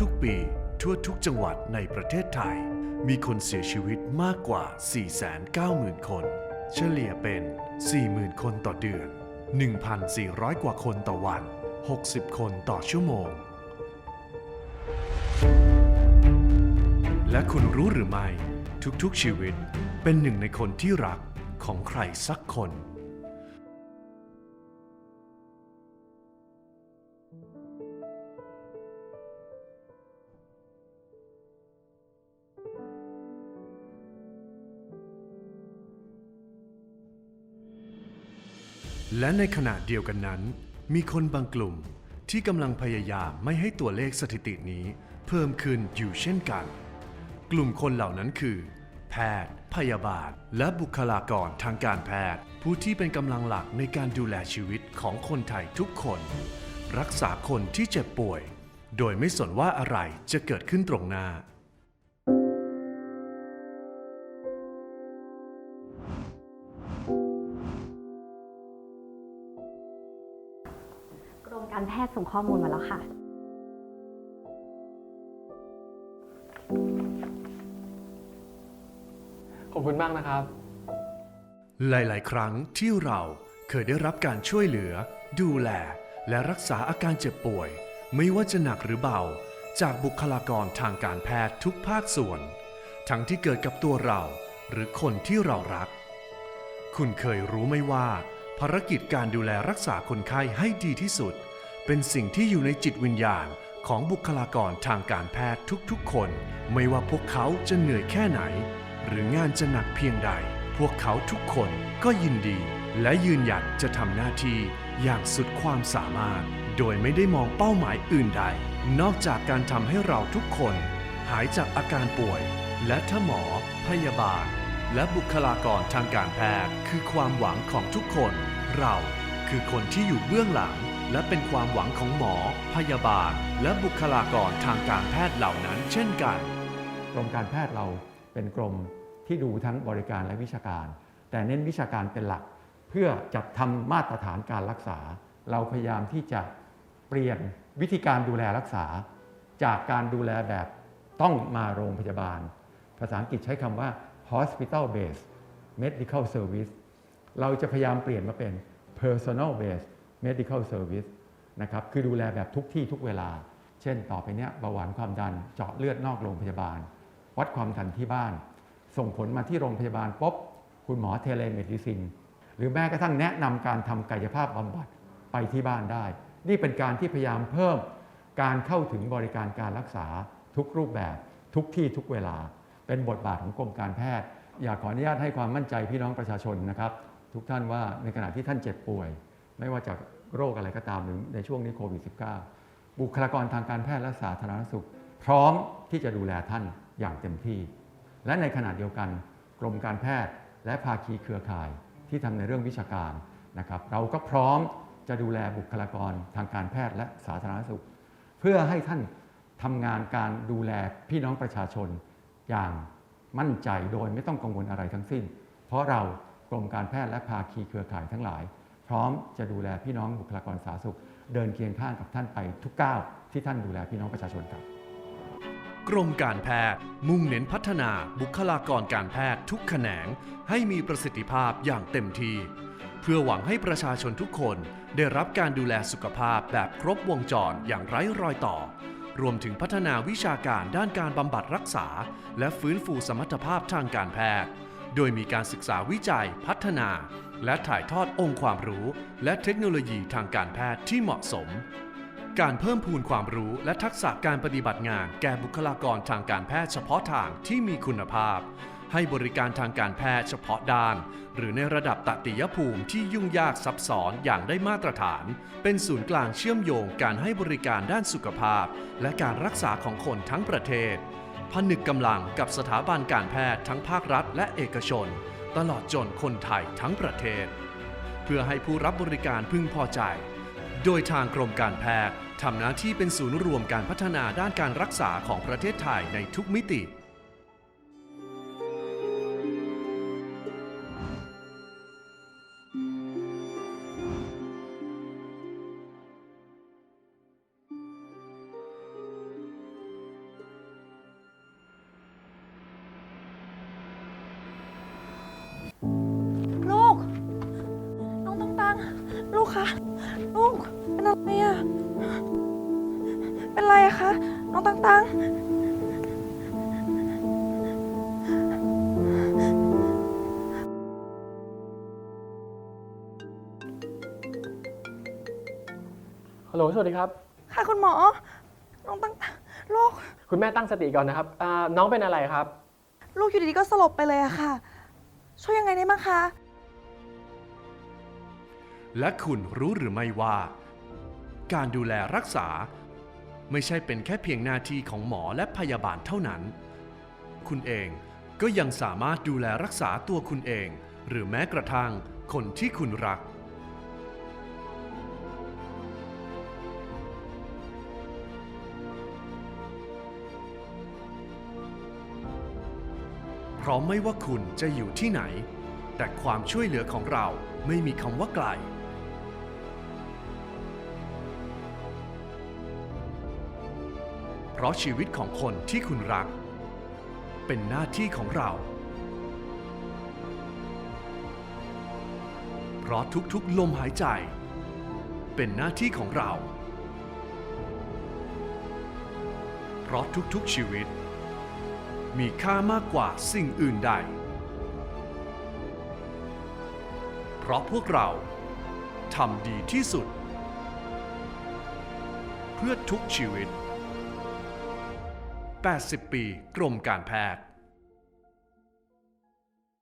ทุกๆ ปีทั่วทุกจังหวัดในประเทศไทย มีคนเสียชีวิตมากกว่า 490,000 คน เฉลี่ยเป็น 40,000 คนต่อเดือน 1,400 กว่าคนต่อวัน 60 คนต่อชั่วโมง และคุณรู้หรือไม่ ทุกๆชีวิตเป็นหนึ่งในคนที่รักของใครสักคน และในขณะเดียวกันนั้น มีคนบางกลุ่มที่กำลังพยายามไม่ให้ตัวเลขสถิตินี้ เพิ่มขึ้นอยู่เช่นกัน กลุ่มคนเหล่านั้นคือ แพทย์ พยาบาล และบุคลากรทางการแพทย์ ผู้ที่เป็นกำลังหลักในการดูแลชีวิตของคนไทยทุกคน รักษาคนที่เจ็บป่วย โดยไม่สนว่าอะไรจะเกิดขึ้นตรงหน้า ทย์ส่งข้อมูลมาแล้วค่ะ ขอบคุณมากนะครับ หลาย ๆ ครั้งที่เราเคยได้รับการช่วยเหลือ ดูแล และรักษาอาการเจ็บป่วย ไม่ว่าจะหนักหรือเบา จากบุคลากรทางการแพทย์ทุกภาคส่วน ทั้งที่เกิดกับตัวเรา หรือคนที่เรารัก คุณเคยรู้ไหมว่าภารกิจการดูแลรักษาคนไข้ให้ดีที่สุด เป็นสิ่งที่อยู่ในจิตวิญญาณของบุคลากรทางการแพทย์ทุกๆคน ไม่ว่าพวกเขาจะเหนื่อยแค่ไหน หรืองานจะหนักเพียงใด พวกเขาทุกคนก็ยินดี และยืนหยัดจะทำหน้าที่อย่างสุดความสามารถ โดยไม่ได้มองเป้าหมายอื่นใด นอกจากการทำให้เราทุกคน หายจากอาการป่วย และถ้าหมอ พยาบาล และบุคลากรทางการแพทย์คือความหวังของทุกคน เราคือคนที่อยู่เบื้องหลัง และเป็นความหวังของหมอ พยาบาล และบุคลากรทางการแพทย์เหล่านั้นเช่นกัน กรมการแพทย์เราเป็นกรมที่ดูทั้งบริการและวิชาการ แต่เน้นวิชาการเป็นหลัก เพื่อจัดทำมาตรฐานการรักษา เราพยายามที่จะเปลี่ยนวิธีการดูแลรักษา จากการดูแลแบบต้องมาโรงพยาบาล ภาษาอังกฤษใช้คำว่า hospital based medical service เราจะพยายามเปลี่ยนมาเป็น personal based medical service นะครับคือดูแลแบบทุกที่ทุกเวลา เช่นต่อไปเนี้ยเบาหวานความดันเจาะเลือดนอกโรงพยาบาล วัดความดันที่บ้าน ส่งผลมาที่โรงพยาบาลปุ๊บคุณหมอเทเลเมดิซินหรือแม้กระทั่งแนะนำการทำกายภาพบำบัดไปที่บ้านได้ นี่เป็นการที่พยายามเพิ่มการเข้าถึงบริการการรักษาทุกรูปแบบทุกที่ทุกเวลา เป็นบทบาทของกรมการแพทย์ อยากขออนุญาตให้ความมั่นใจพี่น้องประชาชนนะครับ ทุกท่านว่าในขณะที่ท่านเจ็บป่วย ไม่ว่าจากโรคอะไรก็ตามหรือในช่วงนี้โควิด -19 บุคลากรทางการแพทย์และสาธารณสุข พร้อมที่จะดูแลท่านอย่างเต็มที่ และในขณะเดียวกันกรมการแพทย์และภาคีเครือข่ายที่ทำในเรื่องวิชาการนะครับ เราก็พร้อมจะดูแลบุคลากรทางการแพทย์และสาธารณสุข เพื่อให้ท่านทำงานการดูแลพี่น้องประชาชนอย่างมั่นใจโดยไม่ต้องกังวลอะไรทั้งสิ้น เพราะเรากรมการแพทย์และภาคีเครือข่ายทั้งหลาย พร้อมจะดูแลพี่น้องบุคลากรสาธารณสุข เดินเคียงข้างกับท่านไปทุกก้าวที่ท่านดูแลพี่น้องประชาชนครับ กรมการแพทย์ มุ่งเน้นพัฒนาบุคลากรการแพทย์ทุกแขนง ให้มีประสิทธิภาพอย่างเต็มที่ เพื่อหวังให้ประชาชนทุกคนได้รับการดูแลสุขภาพแบบครบวงจรอย่างไร้รอยต่อ รวมถึงพัฒนาวิชาการด้านการบำบัดรักษา และฟื้นฟูสมรรถภาพทางการแพทย์ โดยมีการศึกษาวิจัยพัฒนา และถ่ายทอดองค์ความรู้ และเทคโนโลยีทางการแพทย์ที่เหมาะสม การเพิ่มพูนความรู้และทักษะการปฏิบัติงานแก่บุคลากรทางการแพทย์เฉพาะทางที่มีคุณภาพ ให้บริการทางการแพทย์เฉพาะด้าน หรือในระดับตติยภูมิที่ยุ่งยากซับซ้อนอย่างได้มาตรฐาน เป็นศูนย์กลางเชื่อมโยงการให้บริการด้านสุขภาพ และการรักษาของคนทั้งประเทศผนึกกำลังกับสถาบันการแพทย์ทั้งภาครัฐและเอกชน ตลอดจนคนไทยทั้งประเทศ เพื่อให้ผู้รับบริการพึงพอใจ โดยทางกรมการแพทย์ทำหน้าที่เป็นศูนย์รวมการพัฒนาด้านการรักษาของประเทศไทยในทุกมิติ คะลูกเป็นอะไรอะเป็นไรอะคะน้องตังตังฮัลโหลสวัสดีครับ ค่ะคุณหมอ น้องตังตังลูกคุณแม่ตั้งสติก่อนนะครับอ่าน้องเป็นอะไรครับ ลูกอยู่ดีๆก็สลบไปเลยอะค่ะ ช่วยยังไงได้บ้างคะ และคุณรู้หรือไม่ว่า การดูแลรักษา ไม่ใช่เป็นแค่เพียงหน้าที่ของหมอและพยาบาลเท่านั้น คุณเองก็ยังสามารถดูแลรักษาตัวคุณเอง หรือแม้กระทั่งคนที่คุณรัก เพราะไม่ว่าคุณจะอยู่ที่ไหน แต่ความช่วยเหลือของเราไม่มีคำว่าไกล เพราะชีวิตของคนที่คุณรัก เป็นหน้าที่ของเรา เพราะทุกๆลมหายใจ เป็นหน้าที่ของเรา เพราะทุกๆชีวิต มีค่ามากกว่าสิ่งอื่นใด เพราะพวกเราทำดีที่สุด เพื่อทุกชีวิต 80 ปี กรมการแพทย์